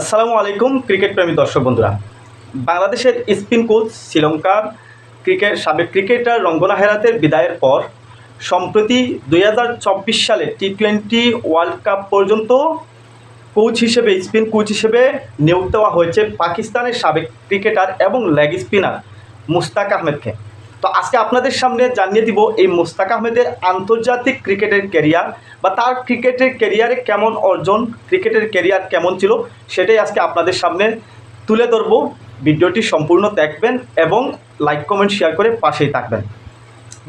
আসসালামু আলাইকুম ক্রিকেট প্রেমী দর্শক বন্ধুরা। বাংলাদেশের স্পিন কোচ শ্রীলঙ্কার ক্রিকেট সাবেক ক্রিকেটার রঙ্গনা হেরাতের বিদায়ের পর, সম্প্রতি দুই হাজার চব্বিশ সালে টি টোয়েন্টি ওয়ার্ল্ড কাপ পর্যন্ত কোচ হিসেবে, স্পিন কোচ হিসেবে নিয়োগ দেওয়া হয়েছে পাকিস্তানের সাবেক ক্রিকেটার এবং লেগ স্পিনার মুস্তাক আহমেদকে। তো আজকে আপনাদের সামনে জানিয়ে দিব এই মুস্তাক আহমেদের আন্তর্জাতিক ক্রিকেটের ক্যারিয়ার বা তার ক্রিকেটের ক্যারিয়ারে কেমন অর্জন, ক্রিকেটের ক্যারিয়ার কেমন ছিল সেটাই আজকে আপনাদের সামনে তুলে ধরবো। ভিডিওটি সম্পূর্ণ দেখবেন এবং লাইক কমেন্ট শেয়ার করে পাশেই থাকবেন।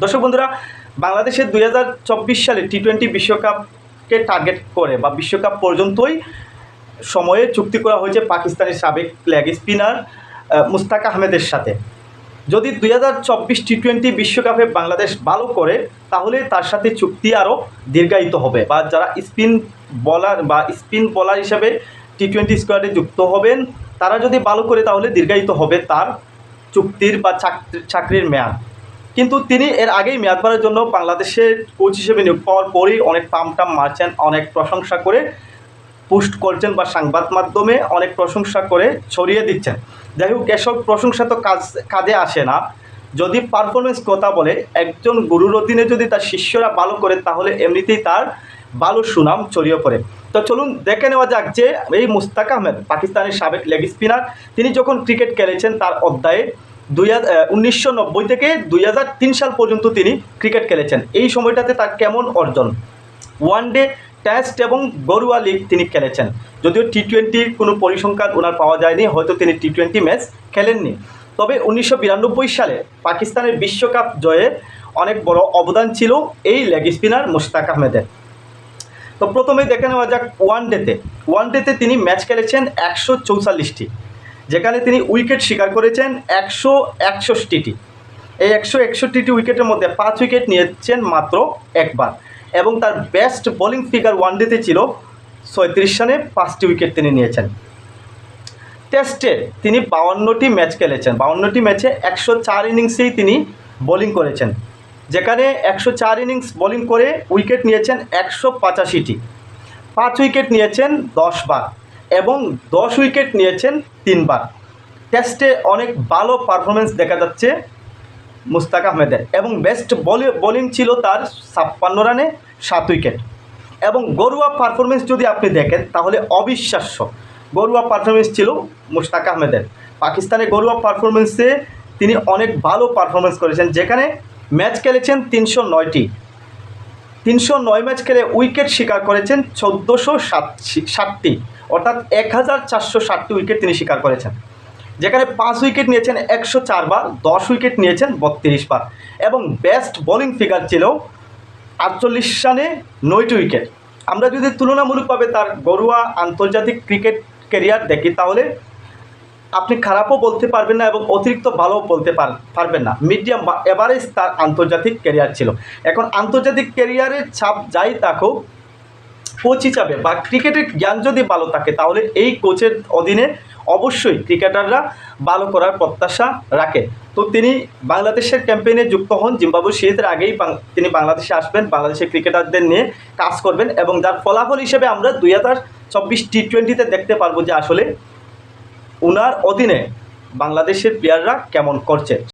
দর্শক বন্ধুরা বাংলাদেশের দুই হাজার চব্বিশ সালে টি টোয়েন্টি বিশ্বকাপকে টার্গেট করে বা বিশ্বকাপ পর্যন্তই সময়ে চুক্তি করা হয়েছে পাকিস্তানের সাবেক লেগ স্পিনার মুস্তাক আহমেদের সাথে। যদি দুই হাজার চব্বিশ টি টোয়েন্টি বিশ্বকাপে বাংলাদেশ ভালো করে, তাহলে তার সাথে চুক্তি আরও দীর্ঘায়িত হবে। বা যারা স্পিন বলার বা স্পিন বলার হিসাবে টি টোয়েন্টি স্কোয়াডে যুক্ত হবেন, তারা যদি ভালো করে তাহলে দীর্ঘায়িত হবে তার চুক্তির বা চাকরি- চাকরির মেয়াদ। কিন্তু তিনি এর আগেই মেয়াদ বাড়ার জন্য বাংলাদেশের কোচ হিসেবে নিয়োগ পাওয়ার পরেই অনেক পাম টাম মারছেন, অনেক প্রশংসা করে। পোস্ট করছেন বা সংবাদ মাধ্যমে অনেক প্রশংসা করে ছড়িয়ে দিচ্ছেন। যাই হোক, এসব প্রশংসা তো কাজ, কাজে আসে না। যদি পারফরমেন্স কথা বলে, একজন গুরুর অধীনে যদি তার শিষ্যরা ভালো করে, তাহলে এমনিতেই তার ভালো সুনাম ছড়িয়ে পড়ে। তো চলুন দেখে নেওয়া যাক যে এই মুস্তাক আহমেদ, পাকিস্তানের সাবেক লেগ স্পিনার, তিনি যখন ক্রিকেট খেলেছেন তার অধ্যায়ে দুই উনিশশো নব্বই থেকে দুই হাজার তিন সাল পর্যন্ত তিনি ক্রিকেট খেলেছেন। এই সময়টাতে তার কেমন অর্জন? ওয়ান ডে টেস্ট এবং গরুয়া লিগ তিনি খেলেছেন। যদিও টি টোয়েন্টির কোনো পরিসংখ্যান ওনার পাওয়া যায়নি, হয়তো তিনি টি টোয়েন্টি ম্যাচ খেলেননি। তবে উনিশশো বিরানব্বই সালে পাকিস্তানের বিশ্বকাপ জয়ে অনেক বড় অবদান ছিল এই লেগ স্পিনার মুশতাক আহমেদের। তো প্রথমে দেখে নেওয়া যাক ওয়ান ডেতে ওয়ান ডেতে তিনি ম্যাচ খেলেছেন একশো যেখানে তিনি উইকেট শিকার করেছেন একশো একষট্টিটি। এই একশো একষট্টিটি উইকেটের মধ্যে পাঁচ উইকেট নিয়েছেন মাত্র একবার। এবং তার বেস্ট বোলিং ফিগার ওয়ান ডেতে ছিল ছয়ত্রিশ রানে পাঁচটি উইকেট তিনি নিয়েছেন। টেস্টে তিনি বাউান্নটি ম্যাচ খেলেছেন। বাউান্নটি ম্যাচে একশো চার ইনিংসেই তিনি বোলিং করেছেন। যেখানে একশো চার ইনিংস বোলিং করে উইকেট নিয়েছেন একশো পঁচাশিটি। পাঁচ উইকেট নিয়েছেন দশ বার এবং দশ উইকেট নিয়েছেন তিনবার। টেস্টে অনেক ভালো পারফরমেন্স দেখা যাচ্ছে মুস্তাক আহমেদের। এবং বেস্ট বোলিং ছিল তার ছাপ্পান্ন রানে সাত উইকেট এবং গরুয়া পারফরমেন্স যদি আপনি দেখেন, তাহলে অবিশ্বাস্য। গরুয়া পারফরমেন্স ছিল মুস্তাক আহমেদের। পাকিস্তানের গরুয়া পারফরমেন্সে তিনি অনেক ভালো পারফরমেন্স করেছেন, যেখানে ম্যাচ খেলেছেন তিনশো নয়টি। তিনশো নয় ম্যাচ খেলে উইকেট শিকার করেছেন চোদ্দোশো সাত ষাটটি। অর্থাৎ এক হাজার চারশো ষাটটি উইকেট তিনি শিকার করেছেন। যেখানে পাঁচ উইকেট নিয়েছেন একশো চারবার দশ উইকেট নিয়েছেন বত্রিশ বার। এবং বেস্ট বোলিং ফিগার ছিল আটচল্লিশ রানে নয়টি উইকেট। আমরা যদি তুলনামূলকভাবে তার ঘরোয়া আন্তর্জাতিক ক্রিকেট ক্যারিয়ার দেখি, তাহলে আপনি খারাপও বলতে পারবেন না এবং অতিরিক্ত ভালোও বলতে পার- পারবেন না। মিডিয়াম বা এভারেজ তার আন্তর্জাতিক ক্যারিয়ার ছিল। এখন আন্তর্জাতিক ক্যারিয়ারের ছাপ যাই থাকুক কোচ হিসাবে বা ক্রিকেটের জ্ঞান যদি ভালো থাকে, তাহলে এই কোচের অধীনে অবশ্যই ক্রিকেটাররা ভালো করার প্রত্যাশা রাখে। তো তিনি বাংলাদেশের ক্যাম্পেইনে যুক্ত হন। জিম্বাবু সিরিজের আগেই তিনি বাংলাদেশে আসবেন। বাংলাদেশের ক্রিকেটারদের নিয়ে কাজ করবেন এবং যার ফলাফল হিসেবে আমরা দুই হাজার চব্বিশ টি টোয়েন্টিতে দেখতে পারব যে আসলে ওনার অধীনে বাংলাদেশের প্লেয়াররা কেমন করছে।